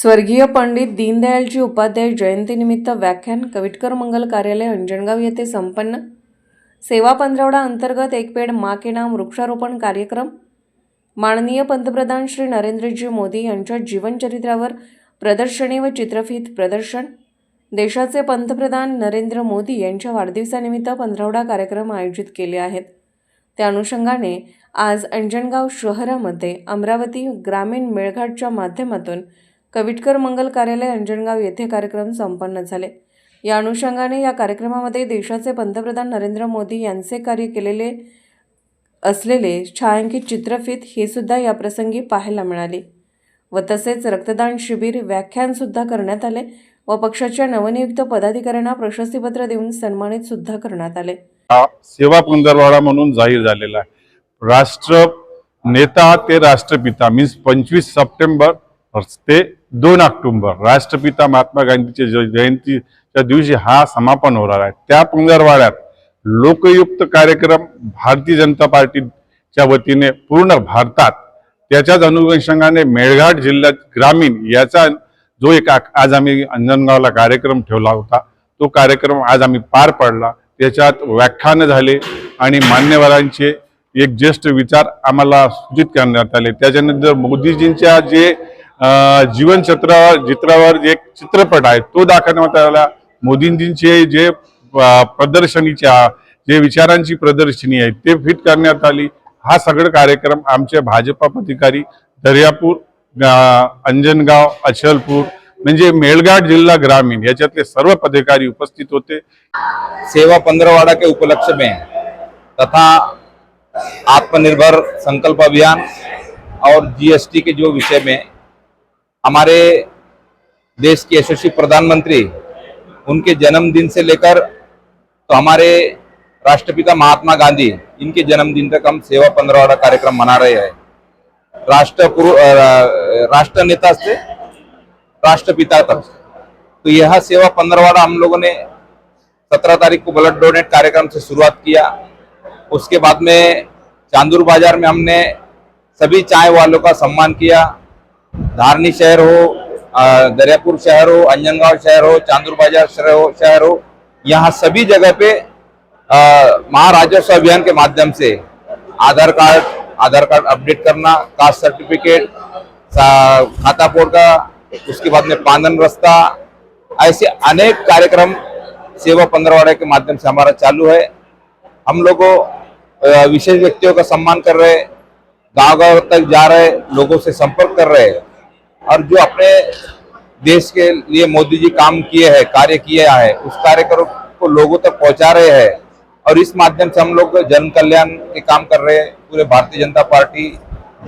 स्वर्गीय पंडित दीनदयालजी उपाध्याय जयंतीनिमित्त व्याख्यान कविटकर मंगल कार्यालय अंजनगाव येथे संपन्न. सेवा पंधरवडा अंतर्गत एक पेड मा के नाम वृक्षारोपण कार्यक्रम. माननीय पंतप्रधान श्री नरेंद्रजी मोदी यांच्या जीवनचरित्रावर प्रदर्शनी व चित्रफित प्रदर्शन. देशाचे पंतप्रधान नरेंद्र मोदी यांच्या वाढदिवसानिमित्त पंधरवडा कार्यक्रम आयोजित केले आहेत. त्या अनुषंगाने आज अंजनगाव शहरामध्ये अमरावती ग्रामीण मेळघाटच्या माध्यमातून कविटकर मंगल कार्यालय अंजनगाव येथे कार्यक्रम संपन्न झाले. या अनुषंगाने या कार्यक्रमामध्ये देशाचे पंतप्रधान नरेंद्र मोदी यांचे कार्य केलेले असलेले छायांकित चित्रफित हे सुद्धा या प्रसंगी पाहायला मिळाले व तसेच रक्तदान शिबिर व्याख्यानसुद्धा करण्यात आले व पक्षाच्या नवनियुक्त पदाधिकाऱ्यांना प्रशस्तीपत्र देऊन सन्मानित सुद्धा करण्यात आले. सेवा पंधरवाडा म्हणून जाहीर झालेला आहे. राष्ट्र नेता ते राष्ट्रपिता मीन्स पंचवीस सप्टेंबर ते दोन ऑक्टोबर राष्ट्रपिता महात्मा गांधीच्या जय- जयंतीच्या दिवशी हा समापन होणार आहे. त्या पंधरवाड्यात लोकयुक्त कार्यक्रम भारतीय जनता पार्टीच्या वतीने पूर्ण भारतात त्याच्याच अनुषंगाने मेळघाट जिल्ह्यात ग्रामीण याचा जो एक आज आम्ही अंजनगावला कार्यक्रम ठेवला होता तो कार्यक्रम आज आम्ही पार पाडला. त्याच्यात व्याख्यानं झाले आणि मान्यवरांचे एक ज्येष्ठ विचार आम्हाला सूचित करण्यात आले. त्याच्यानंतर मोदीजींच्या जे अं, चित्रावर एक चित्रपट आहे तो दाखवण्यात आला. मोदींजींचे जे प्रदर्शनीच्या जे विचारांची प्रदर्शनी आहे ते फिट करण्यात आली. हा सगळं कार्यक्रम आमचे भाजपा पदाधिकारी दर्यापूर अंजनगाव अचलपूर म्हणजे मेळघाट जिल्हा ग्रामीण याच्यातले सर्व पदाधिकारी उपस्थित होते. सेवा पंधरवाडा के उपलक्ष्य में तथा आत्मनिर्भर संकल्प अभियान और जीएसटी के जो विषय में हमारे देश के यशस्वी प्रधानमंत्री, उनके जन्मदिन से लेकर तो हमारे राष्ट्रपिता महात्मा गांधी, इनके जन्मदिन तक हम सेवा पंद्रह पंद्रहवाड़ा कार्यक्रम मना रहे हैं। राष्ट्र राष्ट्र नेता से राष्ट्रपिता तक। तो यह सेवा पंद्रहवाड़ा हम लोगों ने सत्रह तारीख को ब्लड डोनेट कार्यक्रम से शुरुआत किया। उसके बाद में चांदूर बाज़ार में हमने सभी चाय वालों का सम्मान किया। धारनी शहर हो दरियापुर शहर हो, अंजनगांव शहर हो, चांदूर बाज़ार शहर हो यहाँ सभी जगह पे महाराजस्व अभियान के माध्यम से Aadhaar card Aadhaar card update करना, कास्ट सर्टिफिकेट खाता पोर्ट का उसके बाद में पांदन रास्ता, ऐसे अनेक कार्यक्रम सेवा पंद्रहवाड़े के माध्यम से हमारा चालू है। हम लोगों विशेष व्यक्तियों का सम्मान कर रहे गाँव गाँव तक जा रहे लोगों से संपर्क कर रहे और जो अपने देश के लिए मोदी जी काम किए हैं, कार्य किया है, उस कार्य को लोगों तक पहुँचा रहे हैं और इस माध्यम से हम लोग जन कल्याण के काम कर रहे हैं। पूरे भारतीय जनता पार्टी,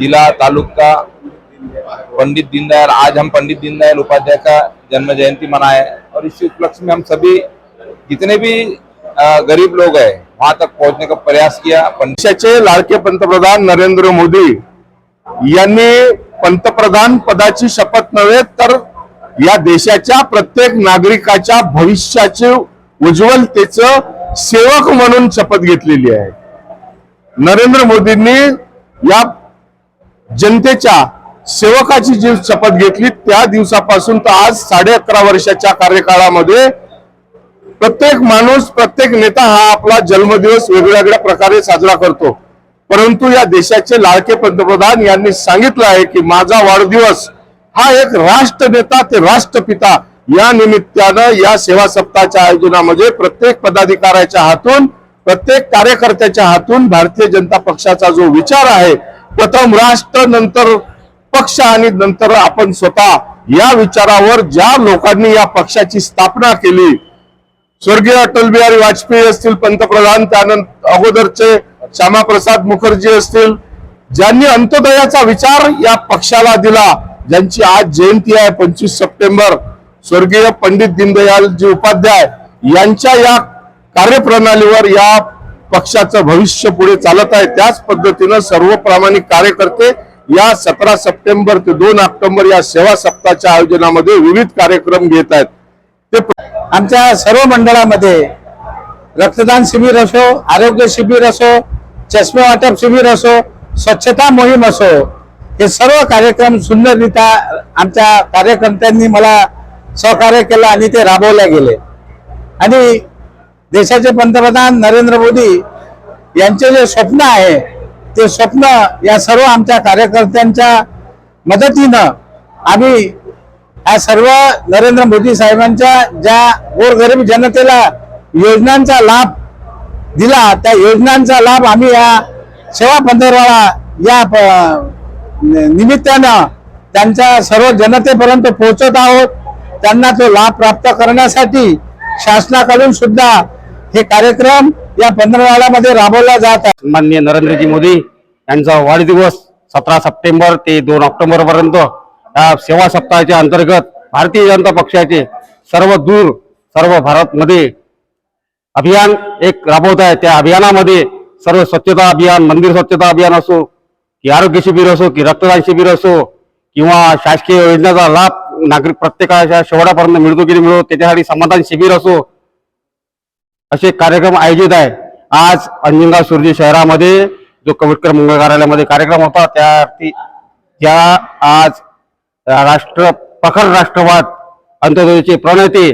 जिला, तालुका, पंडित दीनदयाल, आज हम पंडित दीनदयाल उपाध्याय का जन्म जयंती मनाए और इसी उपलक्ष्य में हम सभी जितने भी गरीब लोग हैं, वहाँ तक पहुँचने का प्रयास किया। पंडित लाडके पंतप्रधान नरेंद्र मोदी यांनी पंतप्रधान पदाची शपथ नव्हे तर या देशाच्या प्रत्येक नागरिकाच्या भविष्याचे उज्ज्वलतेच सेवक म्हणून शपथ घेतलेली आहे. नरेंद्र मोदींनी या जनतेच्या सेवकाची जी शपथ घेतली त्या दिवसापासून तर आज साडे अकरा वर्षाच्या कार्यकाळामध्ये प्रत्येक माणूस प्रत्येक नेता हा आपला जन्मदिवस वेगवेगळ्या प्रकारे साजरा करतो. परंतु या देशाचे लाडके पंतप्रधान यांनी सांगितलं आहे की माझा वाढदिवस हा एक राष्ट्र नेता ते राष्ट्रपिता या निमित्तानं या सेवा सप्ताहाच्या आयोजनामध्ये प्रत्येक पदाधिकाऱ्याच्या हातून प्रत्येक कार्यकर्त्याच्या हातून भारतीय जनता पक्षाचा जो विचार आहे प्रथम राष्ट्र नंतर पक्ष आणि नंतर आपण स्वतः या विचारावर ज्या लोकांनी या पक्षाची स्थापना केली स्वर्गीय अटल बिहारी वाजपेयी असतील पंतप्रधान त्यानंतर अगोदरचे श्यामाप्रसाद मुखर्जी असतील ज्यांनी अंत्योदयाचा विचार या पक्षाला दिला ज्यांची आज जयंती आहे पंचवीस सप्टेंबर. स्वर्गीय पंडित दीनदयालजी उपाध्याय यांच्या या कार्यप्रणालीवर या पक्षाचं भविष्य पुढे चालत आहे. त्याच पद्धतीनं सर्व प्रामाणिक कार्यकर्ते या सतरा सप्टेंबर ते दोन ऑक्टोबर या सेवा सप्ताहाच्या आयोजनामध्ये विविध कार्यक्रम घेत आहेत. ते आमच्या सर्व मंडळामध्ये रक्तदान शिबिर असो आरोग्य शिबिर असो चष्मे वाटप शिबिर असो स्वच्छता मोहीम असो हे सर्व कार्यक्रम सुंदररित्या आमच्या कार्यकर्त्यांनी मला सहकार्य केलं आणि ते राबवले गेले. आणि देशाचे पंतप्रधान नरेंद्र मोदी यांचे जे स्वप्न आहे ते स्वप्न या सर्व आमच्या कार्यकर्त्यांच्या मदतीनं आम्ही या सर्व नरेंद्र मोदी साहेबांच्या ज्या गोरगरीब जनतेला योजनांचा लाभ दिला. त्या योजनांचा लाभ आम्ही या सेवा पंधरवाडा या प- निमित्तानं त्यांच्या सर्व जनतेपर्यंत पोहोचत आहोत. त्यांना तो लाभ प्राप्त करण्यासाठी शासनाकडून सुद्धा हे कार्यक्रम या पंधरवाड्यामध्ये राबवला जात आहे. माननीय नरेंद्रजी मोदी यांचा वाढदिवस सतरा सप्टेंबर ते दोन ऑक्टोबर पर्यंत या सेवा सप्ताहाच्या अंतर्गत भारतीय जनता पक्षाचे सर्व दूर सर्व भारतमध्ये अभियान एक राबवत आहे. त्या अभियानामध्ये सर्व स्वच्छता अभियान मंदिर स्वच्छता अभियान असो की आरोग्य शिबिर असो की रक्तदान शिबिर असो किंवा शासकीय योजनेचा लाभ नागरिक प्रत्येकाच्या शेवटापर्यंत मिळतो की मिळतो त्याच्यासाठी समाधान शिबिर असो असे कार्यक्रम आयोजित आहे. आज अंजिंगा सुरजी शहरामध्ये जो कविटकर मंगळ कार्यालयामध्ये कार्यक्रम होता त्या त्या आज राष्ट्र प्रखर राष्ट्रवाद अंत्योदयचे प्रणेते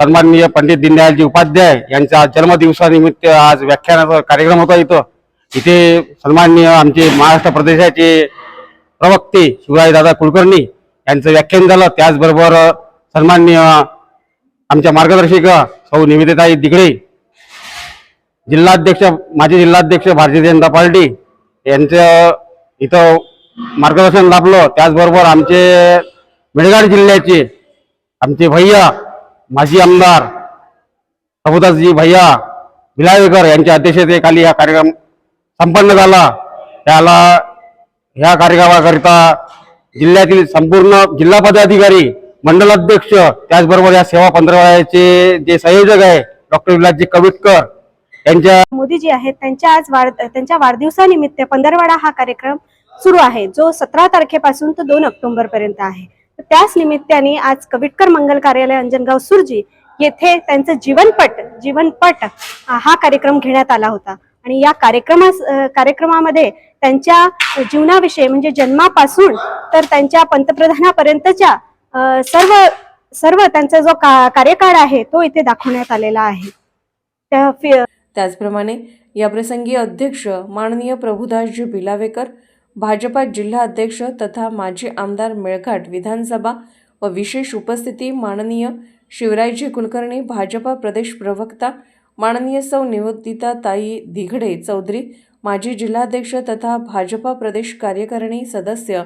सन्माननीय पंडित दीनदयालजी उपाध्याय यांच्या जन्मदिवसानिमित्त आज व्याख्यानाचा कार्यक्रम होता इथं. इथे सन्माननीय आमचे महाराष्ट्र प्रदेशाचे प्रवक्ते शिवरायदादा कुलकर्णी यांचं व्याख्यान झालं. त्याचबरोबर सन्माननीय आमच्या मार्गदर्शिका सौ निवेदिताई दिगडे जिल्हाध्यक्ष माजी जिल्हाध्यक्ष भारतीय जनता पार्टी यांचं इथं मार्गदर्शन लाभलं. त्याचबरोबर आमचे मेळघाट जिल्ह्याचे आमचे भैया माजी आमदार प्रभुदासजी भैया भिलावेकर यांच्या अध्यक्षतेखाली हा कार्यक्रम संपन्न झाला. त्याला ह्या कार्यक्रमाकरिता जिल्ह्यातील संपूर्ण जिल्हा पदाधिकारी मंडलाध्यक्ष त्याचबरोबर या सेवा पंधरवड्याचे जे संयोजक आहे डॉक्टर विलासजी कविटकर यांच्या मोदीजी आहेत. त्यांच्या आज वाढ त्यांच्या वाढदिवसानिमित्त पंधरवाडा हा कार्यक्रम सुरू आहे. जो सतरा तारखेपासून तर दोन ऑक्टोबर पर्यंत आहे. तर त्याच निमित्ताने आज कविटकर मंगल कार्यालय अंजनगाव सुरजी येथे त्यांचं जीवनपट जीवनपट हा कार्यक्रम घेण्यात आला होता. आणि या कार्यक्रमा कार्यक्रमामध्ये त्यांच्या जीवनाविषयी म्हणजे जन्मापासून तर त्यांच्या पंतप्रधानापर्यंतच्या सर्व सर्व त्यांचा जो का कार्यकाळ आहे तो इथे दाखवण्यात आलेला आहे. त्या फि- त्याचप्रमाणे याप्रसंगी अध्यक्ष माननीय प्रभुदासजी बिलावेकर भाजपा जिल्हा अध्यक्ष तथा माजी आमदार मेळघाट विधानसभा व विशेष उपस्थिती माननीय शिवरायजी कुलकर्णी भाजपा प्रदेश प्रवक्ता माननीय सौ निवृत्तिता ताई दिघडे चौधरी माजी जिल्हाध्यक्ष तथा भाजपा प्रदेश कार्यकारिणी सदस्य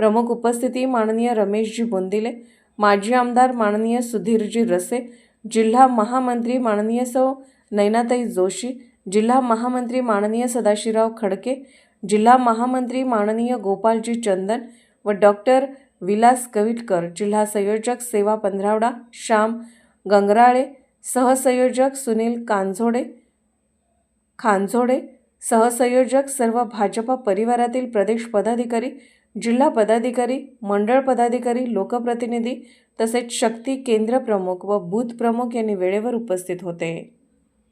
प्रमुख उपस्थिती माननीय रमेशजी बोंदिले माजी आमदार माननीय सुधीरजी रसे जिल्हा महामंत्री माननीय सौ नैनाताई जोशी जिल्हा महामंत्री माननीय सदाशिवराव खडके जिल्हा महामंत्री माननीय गोपालजी चंदन व डॉक्टर विलास कविटकर जिल्हा संयोजक सेवा पंधरावडा श्याम गंगराळे सहसंयोजक सुनील कांझोडे खांझोडे सहसंयोजक सर्व भाजपा परिवारातील प्रदेश पदाधिकारी जिल्हा पदाधिकारी मंडळ पदाधिकारी लोकप्रतिनिधी तसेच शक्ती केंद्र प्रमुख व बूथ प्रमुख यांनी वेळेवर उपस्थित होते.